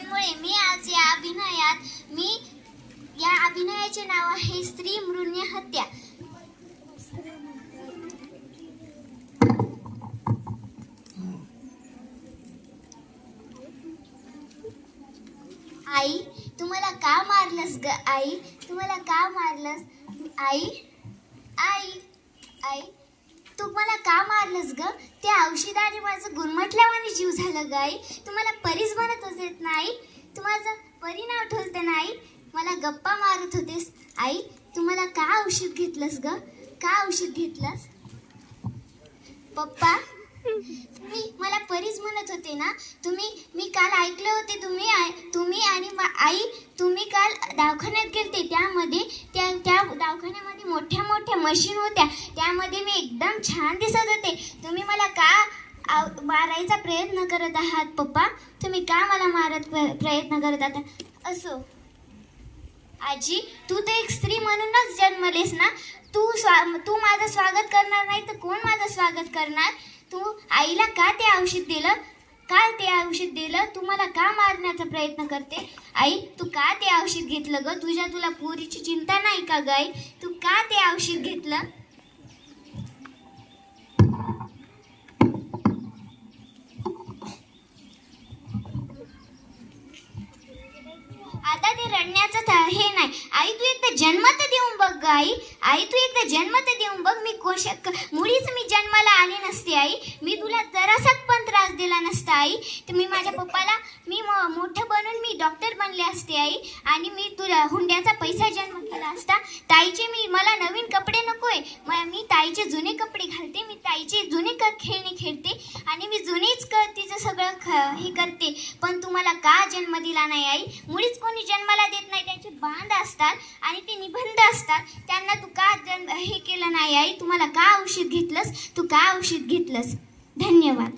मैत्रिणींमुळे मी आज या अभिनयात मी या अभिनयाचे नाव आहे स्त्री मृण्य हत्या. आई तुम्हाला का मारलंस ग? आई तुम्हाला का मारलंस? आई आई आई. तू मला का मारलंस ग? त्या औषधाने माझं गुरमटल्यावाने जीव झालं ग आई तुम्हाला परीच बनत येत ना आई तू माझं परी नाव ठेवते ना आई मला गप्पा मारत होतेस. आई तुम्हाला का औषध घेतलंस ग? का औषध घेतलंस? पप्पा तुम्ही मला परीच म्हणत होते ना? तुम्ही मी काल ऐकलं होते तुम्ही आय- तुम्ही आणि मा- आई तुम्ही काल दवाखान्यात गेलते त्यामध्ये त्या त्या दवाखान्यामध्ये मोठ्या मोठ्या मशीन होत्या. त्यामध्ये मी एकदम छान दिसत होते. तुम्ही मला का मारायचा प्रयत्न करत आहात पप्पा? तुम्ही का मला मारत प्र- प्रयत्न करत आहात? असो. आजी तू तर एक स्त्री म्हणूनच जन्मलेस ना? तू स्वा तू माझं स्वागत करणार नाही तर कोण माझं स्वागत करणार? तू आईला का ते औषध दिलं? का ते औषध दिलं? तू मला का मारण्याचा प्रयत्न करते? आई तू का ते औषध घेतलं ग? तुझ्या तुला पोरीची चिंता नाही का ग आई? तू का ते औषध घेतलं? आता ते रडण्याचं हे नाही. आई तू एकदा जन्मत तर आई. आई तू एकदा जन्म तर देऊन बघ मी कोशक मुळीच मी जन्माला आले नसते आई. मी तुला जरासा पण त्रास दिला नसता आई. तर मी माझ्या पप्पाला मी मोठं बनून मी डॉक्टर बनले असते आई. आणि मी तुला हुंड्याचा पैसा जन्म केला असता. ताईचे मी मला नवीन कपडे नकोय. म- मी ताईचे जुने कपडे घालते ताईचे जुनी क खेळणी खेळते आणि मी जुनीच क तिचं सगळं ख हे करते. पण तुम्हाला का जन्म दिला नाही आई? मुळीच कोणी जन्माला देत नाही. त्यांचे बांध असतात आणि ते निबंध असतात. त्यांना तू का जन्म हे केलं नाही आई? तुम्हाला का औषध घेतलंस? तू का औषध घेतलंस? धन्यवाद.